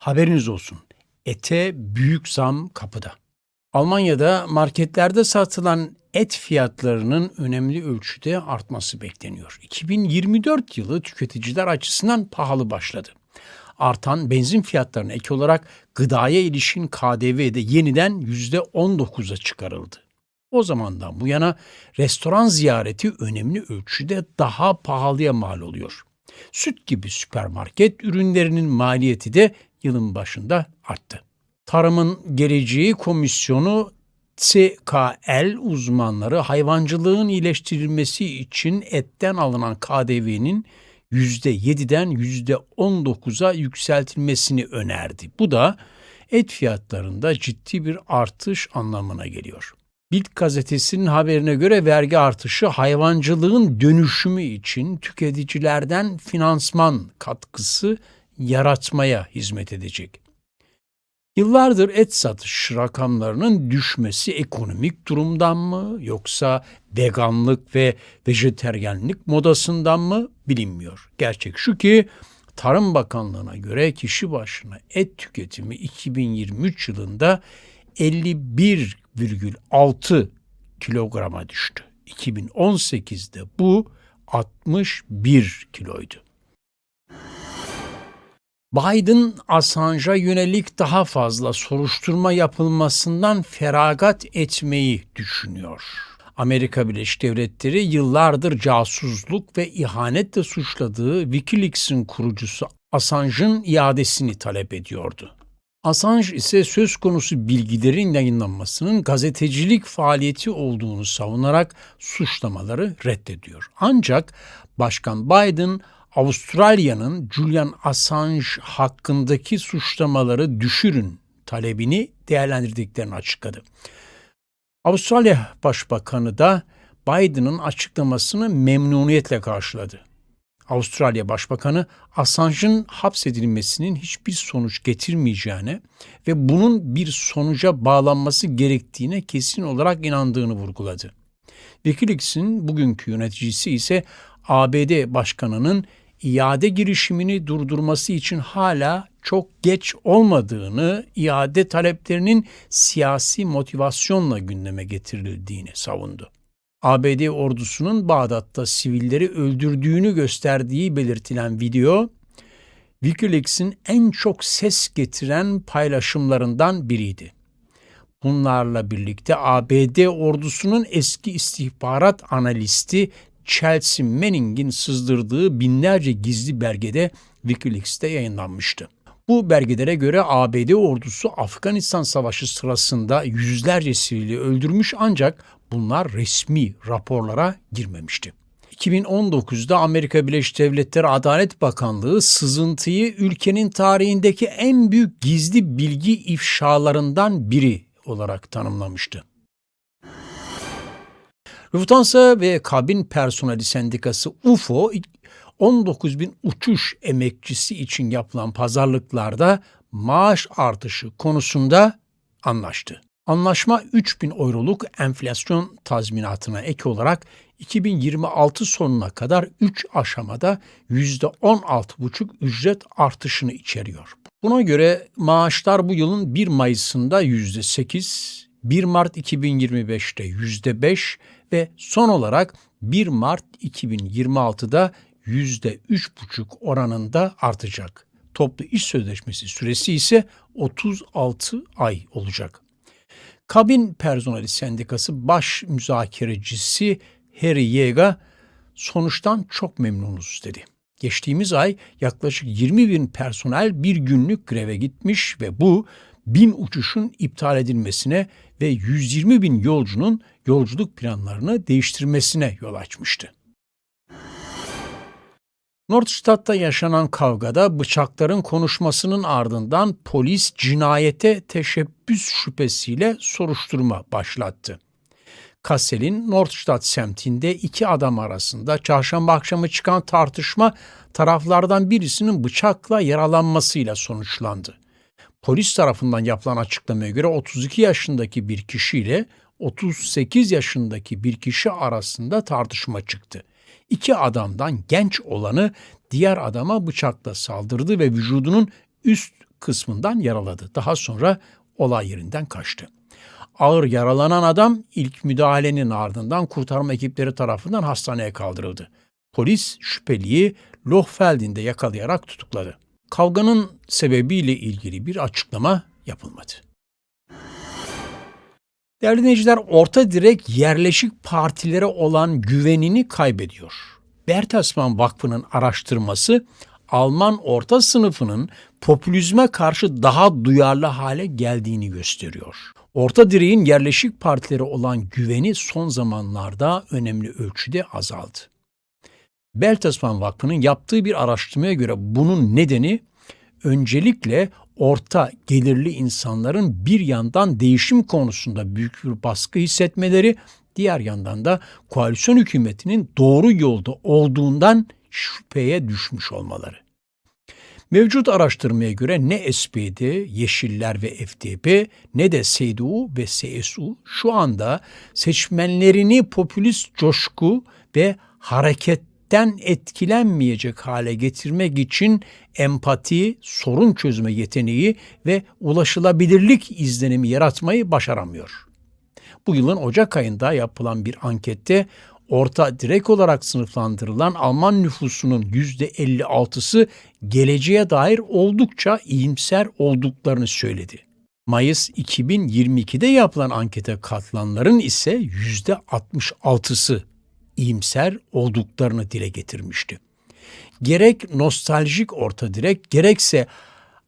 Haberiniz olsun. Ete büyük zam kapıda. Almanya'da marketlerde satılan et fiyatlarının önemli ölçüde artması bekleniyor. 2024 yılı tüketiciler açısından pahalı başladı. Artan benzin fiyatlarına ek olarak gıdaya ilişkin KDV de yeniden %19'a çıkarıldı. O zamandan bu yana restoran ziyareti önemli ölçüde daha pahalıya mal oluyor. Süt gibi süpermarket ürünlerinin maliyeti de yılın başında arttı. Tarımın Geleceği Komisyonu CKL uzmanları hayvancılığın iyileştirilmesi için etten alınan KDV'nin %7'den %19'a yükseltilmesini önerdi. Bu da et fiyatlarında ciddi bir artış anlamına geliyor. Bild gazetesinin haberine göre vergi artışı hayvancılığın dönüşümü için tüketicilerden finansman katkısı yaratmaya hizmet edecek. Yıllardır et satış rakamlarının düşmesi ekonomik durumdan mı yoksa veganlık ve vejeteryenlik modasından mı bilinmiyor. Gerçek şu ki Tarım Bakanlığı'na göre kişi başına et tüketimi 2023 yılında 51,6 kilograma düştü. 2018'de bu 61 kiloydu. Biden Assange'a yönelik daha fazla soruşturma yapılmasından feragat etmeyi düşünüyor. Amerika Birleşik Devletleri yıllardır casusluk ve ihanetle suçladığı WikiLeaks'in kurucusu Assange'ın iadesini talep ediyordu. Assange ise söz konusu bilgilerin yayınlanmasının gazetecilik faaliyeti olduğunu savunarak suçlamaları reddediyor. Ancak Başkan Biden Avustralya'nın Julian Assange hakkındaki suçlamaları düşürün talebini değerlendirdiklerini açıkladı. Avustralya Başbakanı da Biden'ın açıklamasını memnuniyetle karşıladı. Avustralya Başbakanı Assange'ın hapsedilmesinin hiçbir sonuç getirmeyeceğine ve bunun bir sonuca bağlanması gerektiğine kesin olarak inandığını vurguladı. Wikileaks'in bugünkü yöneticisi ise ABD Başkanı'nın iade girişimini durdurması için hala çok geç olmadığını, iade taleplerinin siyasi motivasyonla gündeme getirildiğini savundu. ABD ordusunun Bağdat'ta sivilleri öldürdüğünü gösterdiği belirtilen video, Wikileaks'in en çok ses getiren paylaşımlarından biriydi. Bunlarla birlikte ABD ordusunun eski istihbarat analisti Chelsea Manning'in sızdırdığı binlerce gizli belgede Wikileaks'te yayınlanmıştı. Bu belgelere göre ABD ordusu Afganistan Savaşı sırasında yüzlerce sivili öldürmüş ancak bunlar resmi raporlara girmemişti. 2019'da Amerika Birleşik Devletleri Adalet Bakanlığı sızıntıyı ülkenin tarihindeki en büyük gizli bilgi ifşalarından biri olarak tanımlamıştı. Lufthansa ve kabin personeli sendikası UFO 19 bin uçuş emekçisi için yapılan pazarlıklarda maaş artışı konusunda anlaştı. Anlaşma 3 bin euroluk enflasyon tazminatına ek olarak 2026 sonuna kadar 3 aşamada %16,5 ücret artışını içeriyor. Buna göre maaşlar bu yılın 1 Mayıs'ında %8, 1 Mart 2025'te %5 ve son olarak 1 Mart 2026'da %3,5 oranında artacak. Toplu iş sözleşmesi süresi ise 36 ay olacak. Kabin Personeli Sendikası baş müzakerecisi Harry Yega sonuçtan çok memnunuz dedi. Geçtiğimiz ay yaklaşık 20 bin personel bir günlük greve gitmiş ve bu bin uçuşun iptal edilmesine ve 120 bin yolcunun yolculuk planlarını değiştirmesine yol açmıştı. Nordstadt'ta yaşanan kavgada bıçakların konuşmasının ardından polis cinayete teşebbüs şüphesiyle soruşturma başlattı. Kassel'in Nordstadt semtinde iki adam arasında çarşamba akşamı çıkan tartışma taraflardan birisinin bıçakla yaralanmasıyla sonuçlandı. Polis tarafından yapılan açıklamaya göre 32 yaşındaki bir kişiyle 38 yaşındaki bir kişi arasında tartışma çıktı. İki adamdan genç olanı diğer adama bıçakla saldırdı ve vücudunun üst kısmından yaraladı. Daha sonra olay yerinden kaçtı. Ağır yaralanan adam ilk müdahalenin ardından kurtarma ekipleri tarafından hastaneye kaldırıldı. Polis şüpheliyi Lohfeld'inde yakalayarak tutukladı. Kavganın sebebiyle ilgili bir açıklama yapılmadı. Değerli dinleyiciler, orta direk yerleşik partilere olan güvenini kaybediyor. Bertelsmann Vakfı'nın araştırması Alman orta sınıfının popülizme karşı daha duyarlı hale geldiğini gösteriyor. Orta direğin yerleşik partilere olan güveni son zamanlarda önemli ölçüde azaldı. Bertelsmann Vakfı'nın yaptığı bir araştırmaya göre bunun nedeni öncelikle orta gelirli insanların bir yandan değişim konusunda büyük bir baskı hissetmeleri, diğer yandan da koalisyon hükümetinin doğru yolda olduğundan şüpheye düşmüş olmaları. Mevcut araştırmaya göre ne SPD, Yeşiller ve FDP ne de CDU ve CSU şu anda seçmenlerini popülist coşku ve hareketten etkilenmeyecek hale getirmek için empati, sorun çözme yeteneği ve ulaşılabilirlik izlenimi yaratmayı başaramıyor. Bu yılın Ocak ayında yapılan bir ankette orta direk olarak sınıflandırılan Alman nüfusunun %56'sı geleceğe dair oldukça iyimser olduklarını söyledi. Mayıs 2022'de yapılan ankete katılanların ise %66'sı iyimser olduklarını dile getirmişti. Gerek nostaljik orta direk gerekse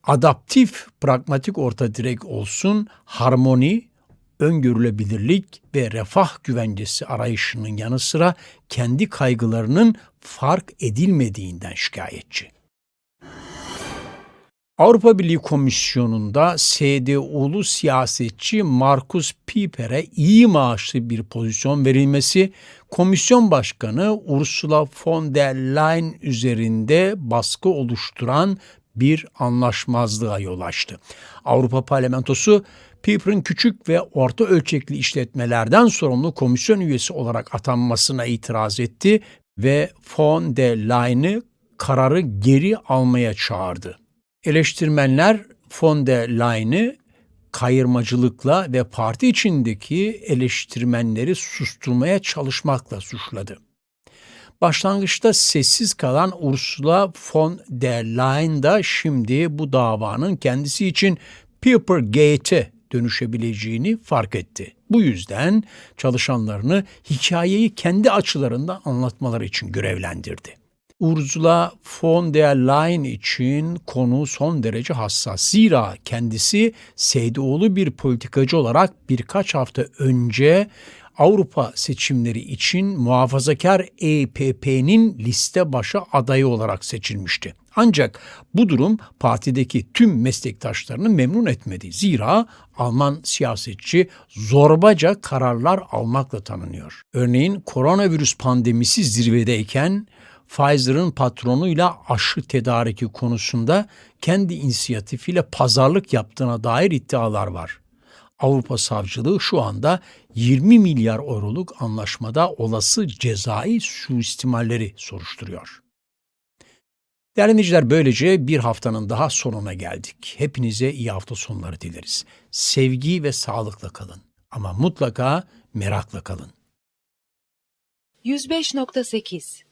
adaptif pragmatik orta direk olsun harmoni, öngörülebilirlik ve refah güvencesi arayışının yanı sıra kendi kaygılarının fark edilmediğinden şikayetçi. Avrupa Birliği Komisyonu'nda CDU'lu siyasetçi Markus Pieper'e iyi maaşlı bir pozisyon verilmesi, Komisyon Başkanı Ursula von der Leyen üzerinde baskı oluşturan bir anlaşmazlığa yol açtı. Avrupa Parlamentosu Pieper'ın küçük ve orta ölçekli işletmelerden sorumlu komisyon üyesi olarak atanmasına itiraz etti ve von der Leyen'i kararı geri almaya çağırdı. Eleştirmenler von der Leyen'i kayırmacılıkla ve parti içindeki eleştirmenleri susturmaya çalışmakla suçladı. Başlangıçta sessiz kalan Ursula von der Leyen da şimdi bu davanın kendisi için Papergate'e dönüşebileceğini fark etti. Bu yüzden çalışanlarını hikayeyi kendi açılarından anlatmaları için görevlendirdi. Ursula von der Leyen için konu son derece hassas. Zira kendisi Seydoğlu bir politikacı olarak birkaç hafta önce Avrupa seçimleri için muhafazakar EPP'nin liste başı adayı olarak seçilmişti. Ancak bu durum partideki tüm meslektaşlarını memnun etmedi. Zira Alman siyasetçi zorbaca kararlar almakla tanınıyor. Örneğin koronavirüs pandemisi zirvedeyken Pfizer'ın patronuyla aşı tedariki konusunda kendi inisiyatifiyle pazarlık yaptığına dair iddialar var. Avrupa Savcılığı şu anda 20 milyar euroluk anlaşmada olası cezai suistimalleri soruşturuyor. Değerli dinleyiciler böylece bir haftanın daha sonuna geldik. Hepinize iyi hafta sonları dileriz. Sevgi ve sağlıkla kalın ama mutlaka merakla kalın. 105.8